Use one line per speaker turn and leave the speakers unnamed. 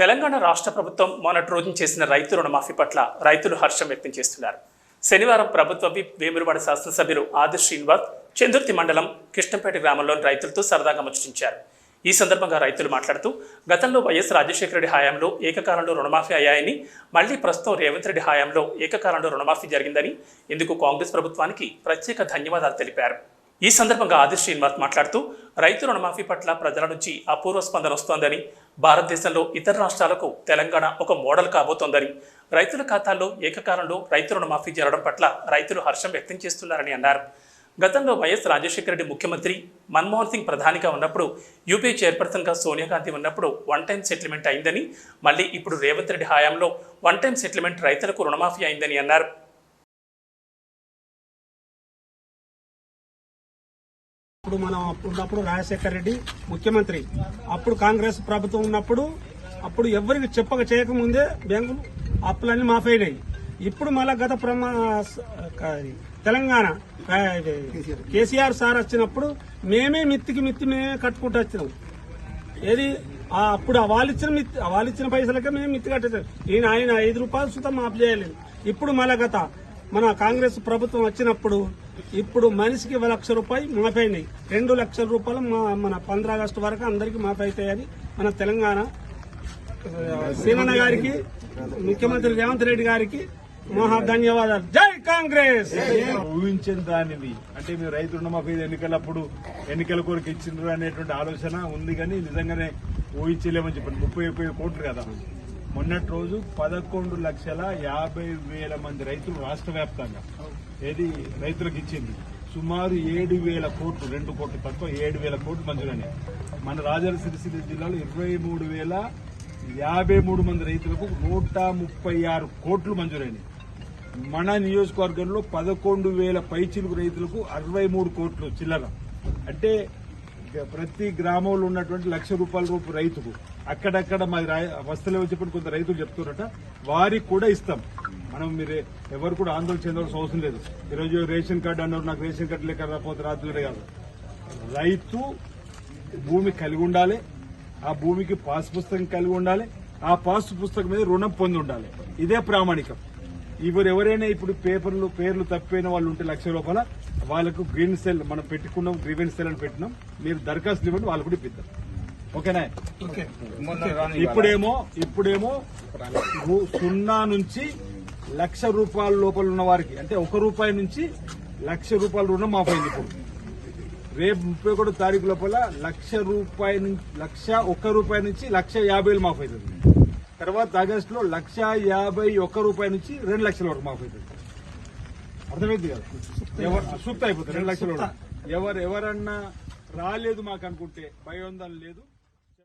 తెలంగాణ రాష్ట్ర ప్రభుత్వం మొన్నటి రోజున చేసిన రైతు రుణమాఫీ పట్ల రైతులు హర్షం వ్యక్తం చేస్తున్నారు. శనివారం ప్రభుత్వ విప్ వేములవాడ శాసనసభ్యులు ఆదిర్ శ్రీనివాస్ చందుర్తి మండలం కృష్ణంపేట గ్రామంలోని రైతులతో సరదాగా ముచ్చటించారు. ఈ సందర్భంగా రైతులు మాట్లాడుతూ గతంలో వైఎస్ రాజశేఖర రెడ్డి హయాంలో ఏకకాలంలో రుణమాఫీ అయ్యాయని మళ్ళీ ప్రస్తుతం రేవంత్ రెడ్డి హయాంలో ఏకకాలంలో రుణమాఫీ జరిగిందని ఇందుకు కాంగ్రెస్ ప్రభుత్వానికి ప్రత్యేక ధన్యవాదాలు తెలిపారు. ఈ సందర్భంగా ఆది శ్రీనివాస్ మాట్లాడుతూ రైతు రుణమాఫీ పట్ల ప్రజల నుంచి అపూర్వ స్పందన వస్తోందని భారతదేశంలో ఇతర రాష్ట్రాలకు తెలంగాణ ఒక మోడల్ కాబోతోందని. రైతుల ఖాతాల్లో ఏకకాలంలో రైతు రుణమాఫీ జరగడం పట్ల రైతులు హర్షం వ్యక్తం చేస్తున్నారని అన్నారు. గతంలో వైఎస్ రాజశేఖర రెడ్డి ముఖ్యమంత్రి మన్మోహన్ సింగ్ ప్రధానిగా ఉన్నప్పుడు యూపీఏ చైర్పర్సన్గా సోనియా గాంధీ ఉన్నప్పుడు వన్ టైం సెటిల్మెంట్ అయిందని మళ్ళీ ఇప్పుడు రేవంత్ రెడ్డి హయాంలో వన్ టైం సెటిల్మెంట్ రైతులకు రుణమాఫీ అయిందని అన్నారు.
ఇప్పుడు మనం ఉన్నప్పుడు రాజశేఖర రెడ్డి ముఖ్యమంత్రి. అప్పుడు కాంగ్రెస్ ప్రభుత్వం ఉన్నప్పుడు అప్పుడు ఎవరికి చెప్పక చేయకముందే బ్యాంకులు అప్పులన్నీ మాఫీ అయినాయి ఇప్పుడు మళ్ళా గత ప్రమా తెలంగాణ కేసీఆర్. సార్ వచ్చినప్పుడు మేమే మిత్తికి మిత్తి మేమే కట్టుకుంటూ వచ్చినాం. ఏది? అప్పుడు వాళ్ళు ఇచ్చిన మిత్తి వాళ్ళు ఇచ్చిన పైసలకే మేము మిత్తి కట్టేసాం. ఈయన ఆయన ఐదు రూపాయలు సుతం మాఫ్ చేయలేదు. ఇప్పుడు మళ్ళా గత మన కాంగ్రెస్ ప్రభుత్వం వచ్చినప్పుడు ఇప్పుడు మనిషికి ఒక లక్ష రూపాయలు మాఫీ అయినాయి రెండు లక్షల రూపాయలు మా- మన పంద్ర ఆగస్టు వరకు అందరికీ మాఫీ అవుతాయని మన తెలంగాణ సీమన్న గారికి ముఖ్యమంత్రి రేవంత్ రెడ్డి గారికి మహా ధన్యవాదాలు. జై కాంగ్రెస్!
ఊహించిన దానిని అంటే మీరు రైతు రుణమాఫీ ఎన్నికలప్పుడు ఎన్నికల కొరకు ఇచ్చిండ్రు అనేటువంటి ఆలోచన ఉంది కానీ నిజంగానే ఊహించలేమని చెప్పండి. ముప్పై ముప్పై కోట్లు కదా. మొన్నటి రోజు పదకొండు లక్షల యాభై వేల మంది రైతులు రాష్ట్ర వ్యాప్తంగా ఏది రైతులకు ఇచ్చింది. సుమారు ఏడు వేల కోట్లు రెండు కోట్లు తక్కువ ఏడు వేల కోట్లు మంజూరైనాయి. మన రాజన్న సిరిసిల్ల జిల్లాలో ఇరవై మూడు వేల యాభై మూడు మంది రైతులకు నూట ముప్పై ఆరు కోట్లు మంజూరైనాయి. మన నియోజకవర్గంలో పదకొండు వేల పైచిలుకు రైతులకు అరవై మూడు కోట్లు చిల్లర. అంటే ప్రతి గ్రామంలో ఉన్నటువంటి లక్ష రూపాయల రూపు రైతుకు అక్కడక్కడ మా వస్తువులు చెప్పి కొంత రైతులు చెప్తున్నారట వారికి కూడా ఇస్తాం. మనం మీరు ఎవరు కూడా ఆందోళన చెందవలసిన అవసరం లేదు. ఈరోజు రేషన్ కార్డు అన్నారు నాకు రేషన్ కార్డు లేక రాకపోతే రాత్రులే కాదు. రైతు భూమి కలిగి ఉండాలి ఆ భూమికి పాస్ పుస్తకం కలిగి ఉండాలి ఆ పాస్ పుస్తకం మీద రుణం పొంది ఉండాలి. ఇదే ప్రామాణికం. ఇప్పుడు ఎవరైనా ఇప్పుడు పేపర్లు పేర్లు తప్పిపోయిన వాళ్ళు ఉంటే లక్ష రూపాయల వాళ్ళకు గ్రీన్ సెల్ మనం పెట్టుకున్నాం గ్రీవెన్స్ సెల్ అని పెట్టినాం. మీరు దరఖాస్తులు ఇవ్వండి వాళ్ళు కూడా ఇప్పిద్దాం. ఓకేనా? ఇప్పుడేమో ఇప్పుడేమో సున్నా నుంచి లక్ష రూపాయల లోపల ఉన్న వారికి అంటే ఒక రూపాయి నుంచి లక్ష రూపాయల రుణం మాఫైంది ఇప్పుడు. రేపు ముప్పై ఒకటో తారీఖు లోపల లక్ష రూపాయి నుంచి లక్ష ఒక్క రూపాయి నుంచి లక్ష యాభై వేలు మాఫ్ అవుతుంది తర్వాత ఆగస్టు లో లక్ష యాభై ఒక్క రూపాయి నుంచి రెండు లక్షల వరకు మాఫ్ అవుతుంది. అర్థమైంది కదా? ఎవరు సుప్త అయిపోతుంది రెండు లక్షల వరకు. ఎవరు ఎవరన్నా రాలేదు మాకు అనుకుంటే భయోందం లేదు.